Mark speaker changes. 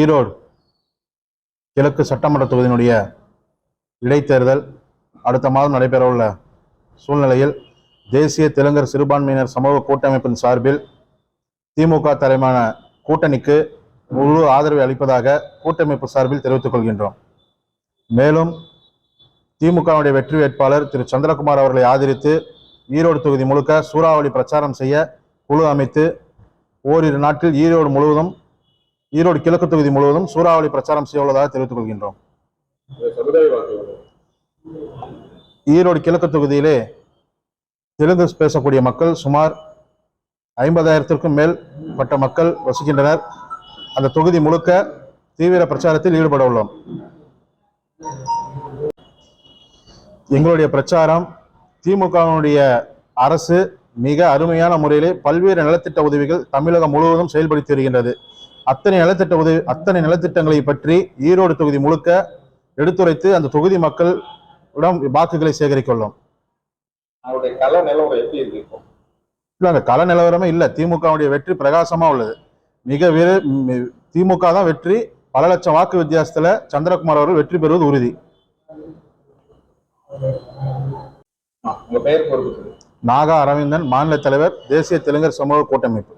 Speaker 1: ஈரோடு கிழக்கு சட்டமன்ற தொகுதியினுடைய இடைத்தேர்தல் அடுத்த மாதம் நடைபெறவுள்ள சூழ்நிலையில் தேசிய தெலுங்கர் சிறுபான்மையினர் சமூக கூட்டமைப்பின் சார்பில் திமுக தலைமையான கூட்டணிக்கு முழு ஆதரவை அளிப்பதாக கூட்டமைப்பு சார்பில் தெரிவித்துக் கொள்கின்றோம். மேலும் திமுகவுடைய வெற்றி வேட்பாளர் திரு சந்திரகுமார் அவர்களை ஆதரித்து ஈரோடு தொகுதி முழுக்க சூறாவளி பிரச்சாரம் செய்ய குழு அமைத்து ஓரிரு நாட்கள் ஈரோடு முழுவதும் ஈரோடு கிழக்கு தொகுதி முழுவதும் சூறாவளி பிரச்சாரம் செய்ய உள்ளதாக தெரிவித்துக் கொள்கின்றோம். ஈரோடு கிழக்கு தொகுதியிலே தெலுங்கு பேசக்கூடிய மக்கள் சுமார் ஐம்பதாயிரத்திற்கும் மேல் பட்ட மக்கள் வசிக்கின்றனர். அந்த தொகுதி முழுக்க தீவிர பிரச்சாரத்தில் ஈடுபட உள்ளோம். எங்களுடைய பிரச்சாரம் திமுகவினுடைய அரசு மிக அருமையான முறையிலே பல்வேறு நலத்திட்ட உதவிகள் தமிழகம் முழுவதும் செயல்படுத்தி வருகின்றது. அத்தனை நலத்திட்ட உதவி அத்தனை நலத்திட்டங்களை பற்றி ஈரோடு தொகுதி முழுக்க எடுத்துரைத்து அந்த தொகுதி மக்களிடம் வாக்குகளை சேகரிக்க உள்ளோம்
Speaker 2: அவருடைய கல நிலவரம் எப்படி இருக்கு இப்போ?
Speaker 1: இல்ல அந்த கள நிலவரமே இல்ல. திமுகவுடைய வெற்றி பிரகாசமா உள்ளது. மிக விரு திமுக தான் வெற்றி. பல லட்சம் வாக்கு வித்தியாசத்துல சந்திரகுமார் அவர்கள் வெற்றி பெறுவது உறுதி. நாகா அரவிந்தன் மாநில தலைவர் தேசிய தெலுங்கர் சமூக கூட்டமைப்பு.